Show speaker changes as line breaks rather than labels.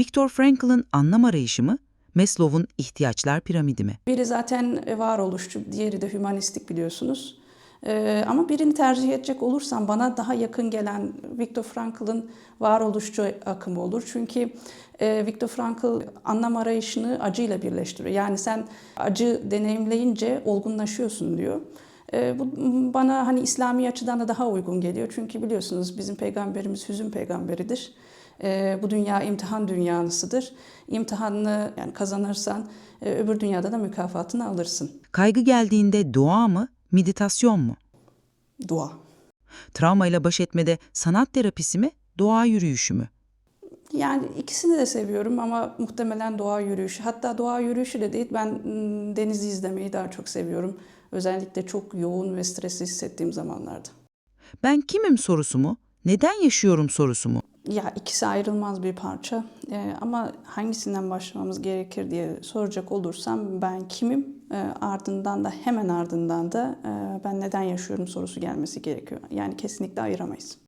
Viktor Frankl'ın anlam arayışı mı, Maslow'un ihtiyaçlar piramidi mi?
Biri zaten varoluşçu, diğeri de hümanistik biliyorsunuz. Ee, ama birini tercih edecek olursam bana daha yakın gelen Viktor Frankl'ın varoluşçu akımı olur. Çünkü e, Viktor Frankl anlam arayışını acıyla birleştiriyor. Yani sen acı deneyimleyince olgunlaşıyorsun diyor. Ee, bu bana hani İslami açıdan da daha uygun geliyor. Çünkü biliyorsunuz bizim peygamberimiz hüzün peygamberidir. Ee, bu dünya imtihan dünyasıdır. İmtihanını yani kazanırsan e, öbür dünyada da mükafatını alırsın.
Kaygı geldiğinde dua mı, meditasyon mu?
Dua.
Travmayla baş etmede sanat terapisi mi, doğa yürüyüşü mü?
Yani ikisini de seviyorum ama muhtemelen doğa yürüyüşü. Hatta doğa yürüyüşü de değil ben mm, denizi izlemeyi daha çok seviyorum. Özellikle çok yoğun ve stresli hissettiğim zamanlarda.
Ben kimim sorusu mu, neden yaşıyorum sorusu mu?
Ya ikisi ayrılmaz bir parça Ee, ama hangisinden başlamamız gerekir diye soracak olursam ben kimim Ee, ardından da hemen ardından da e, ben neden yaşıyorum sorusu gelmesi gerekiyor. Yani kesinlikle ayıramayız.